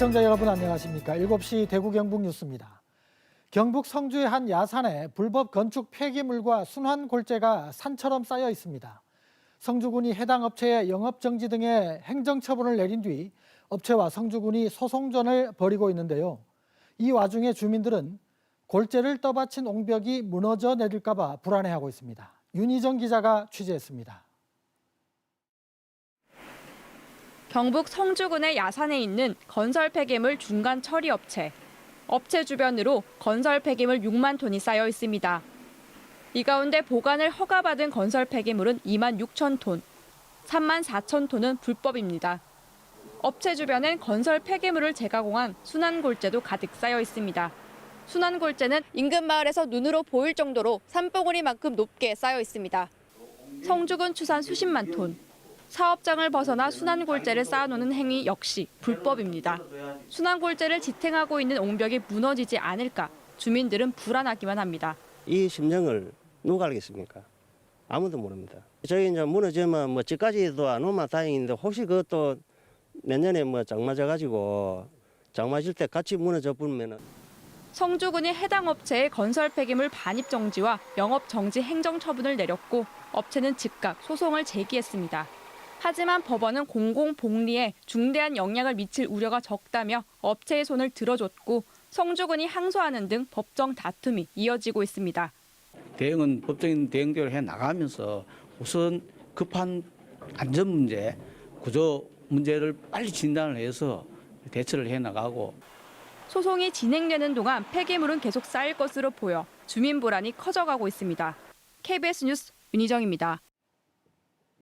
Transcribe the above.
시청자 여러분 안녕하십니까? 7시 대구 경북 뉴스입니다. 경북 성주의 한 야산에 불법 건축 폐기물과 순환 골재가 산처럼 쌓여 있습니다. 성주군이 해당 업체의 영업 정지 등의 행정 처분을 내린 뒤 업체와 성주군이 소송전을 벌이고 있는데요. 이 와중에 주민들은 골재를 떠받친 옹벽이 무너져 내릴까 봐 불안해하고 있습니다. 윤희정 기자가 취재했습니다. 경북 성주군의 야산에 있는 건설 폐기물 중간 처리 업체. 업체 주변으로 건설 폐기물 6만 톤이 쌓여 있습니다. 이 가운데 보관을 허가받은 건설 폐기물은 2만 6천 톤, 3만 4천 톤은 불법입니다. 업체 주변엔 건설 폐기물을 재가공한 순환골재도 가득 쌓여 있습니다. 순환골재는 인근 마을에서 눈으로 보일 정도로 산봉우리만큼 높게 쌓여 있습니다. 성주군 추산 수십만 톤, 사업장을 벗어나 순환골재를 쌓아놓는 행위 역시 불법입니다. 순환골재를 지탱하고 있는 옹벽이 무너지지 않을까 주민들은 불안하기만 합니다. 이 심정을 누가 알겠습니까? 아무도 모릅니다. 저희 이제 무너지면 뭐 집까지도 안 오면 다행인데 혹시 그것도 내년에 뭐 장마져 가지고 장마질 때 같이 무너져 버리면은 성주군이 해당 업체에 건설 폐기물 반입 정지와 영업 정지 행정 처분을 내렸고 업체는 즉각 소송을 제기했습니다. 하지만 법원은 공공 복리에 중대한 영향을 미칠 우려가 적다며 업체의 손을 들어줬고 성주군이 항소하는 등 법정 다툼이 이어지고 있습니다. 대응은 법적인 대응대로 해 나가면서 우선 급한 안전 문제, 구조 문제를 빨리 진단을 해서 대처를 해 나가고 소송이 진행되는 동안 폐기물은 계속 쌓일 것으로 보여 주민 불안이 커져가고 있습니다. KBS 뉴스 윤희정입니다.